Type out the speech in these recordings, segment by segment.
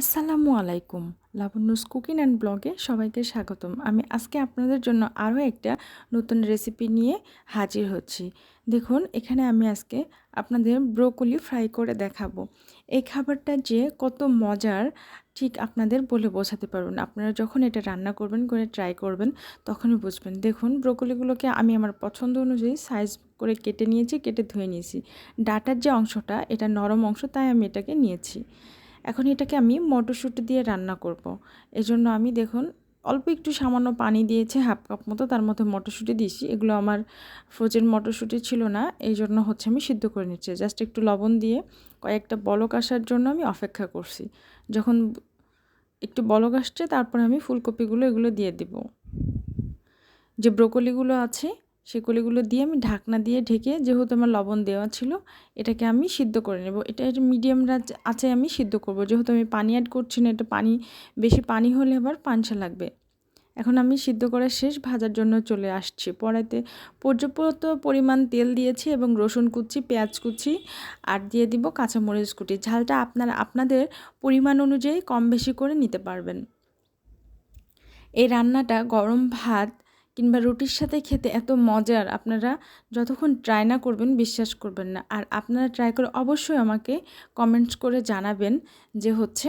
আসসালামু আলাইকুম। Labanya's cooking and ব্লগে সবাইকে স্বাগতম। আমি আজকে আপনাদের জন্য আরও একটা নতুন রেসিপি নিয়ে হাজির হচ্ছি। দেখুন, এখানে আমি আজকে আপনাদের ব্রোকলি ফ্রাই করে দেখাবো। এই খাবারটা যে কত মজার, ঠিক আপনাদের বলে বোঝাতে পারবেন আপনারা যখন এটা রান্না করবেন, করে ট্রাই করবেন, তখনই বুঝবেন। দেখুন, ব্রোকলিগুলোকে আমি আমার পছন্দ অনুযায়ী সাইজ করে কেটে নিয়েছি, কেটে ধুয়ে নিয়েছি। ডাটার যে অংশটা, এটা নরম অংশ, তাই আমি এটাকে নিয়েছি। এখন এটাকে আমি মটরশুঁটি দিয়ে রান্না করব। এজন্য আমি দেখুন, অল্প একটু সামান্য পানি দিয়েছে, হাফ কাপ মতো, তার মধ্যে মটরশুঁটি দিয়েছি। এগুলো আমার ফ্রোজেন মটরশুঁটি ছিল না এই জন্য হচ্ছে আমি সিদ্ধ করে নিচ্ছি। জাস্ট একটু লবণ দিয়ে কয়েকটা বলক আসার জন্য আমি অপেক্ষা করছি। যখন একটু বলক আসছে, তারপরে আমি ফুলকপিগুলো এগুলো দিয়ে দিব। যে ব্রোকলিগুলো আছে সে কলিগুলো দিয়ে আমি ঢাকনা দিয়ে ঢেকে যেহেতু আমার লবণ দেওয়া ছিল, এটাকে আমি সিদ্ধ করে নেব। এটা মিডিয়াম আছে আমি সিদ্ধ করব। যেহেতু আমি পানি অ্যাড করছি না এটা পানি, বেশি পানি হলে আবার পাঞ্চা লাগবে। এখন আমি সিদ্ধ করা শেষ ভাজার জন্য চলে আসছি। পড়াতে পর্যাপ্ত পরিমাণ তেল দিয়েছি এবং রসুন কুচি, পেঁয়াজ কুচি আর দিয়ে দিব কাঁচামরিচ কুচি। ঝালটা আপনার, আপনাদের পরিমাণ অনুযায়ী কম বেশি করে নিতে পারবেন। এই রান্নাটা গরম ভাত কিংবা রুটির সাথে খেতে এত মজার আপনারা যতক্ষণ ট্রাই না করবেন বিশ্বাস করবেন না। আর আপনারা ট্রাই করে অবশ্যই আমাকে কমেন্টস করে জানাবেন যে হচ্ছে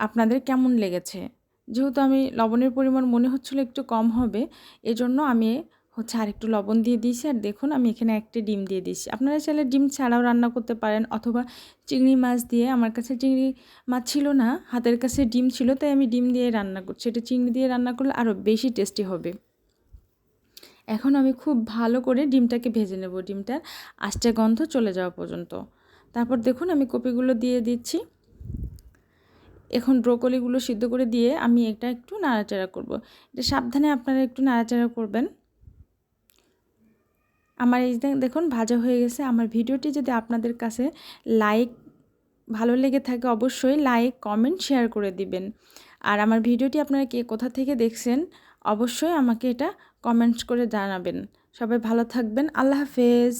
আপনাদের কেমন লেগেছে। যেহেতু আমি লবণের পরিমাণ মনে হচ্ছিল একটু কম হবে, এজন্য আমি হচ্ছে আর একটু লবণ দিয়ে দিয়েছি আর দেখুন আমি এখানে একটি ডিম দিয়ে দিয়েছি। আপনারা চাইলে ডিম ছাড়াও রান্না করতে পারেন অথবা চিংড়ি মাছ দিয়ে। আমার কাছে চিংড়ি মাছ ছিল না, হাতের কাছে ডিম ছিল, তাই আমি ডিম দিয়ে রান্না করছি। এটা চিংড়ি দিয়ে রান্না করলে আরও বেশি টেস্টি হবে। এখন আমি খুব ভালো করে ডিমটাকে ভেজে নেব। ডিমটার আষ্টে গন্ধ চলে যাওয়া পর্যন্ত। তারপর দেখুন আমি কপিগুলো দিয়ে দিচ্ছি। এখন ব্রোকলিগুলো সিদ্ধ করে দিয়ে আমি এটা একটু নাড়াচাড়া করব। এটা সাবধানে আপনারা একটু নাড়াচাড়া করবেন। আমার এই দেখুন, ভাজা হয়ে গেছে। আমার ভিডিওটি যদি আপনাদের কাছে লাইক ভালো লেগে থাকে, অবশ্যই লাইক, কমেন্ট, শেয়ার করে দিবেন। আর আমার ভিডিওটি আপনারা কে কোথা থেকে দেখছেন, অবশ্যই আমাকে এটা কমেন্টস করে জানাবেন। সবাই ভালো থাকবেন। আল্লাহ হাফেজ।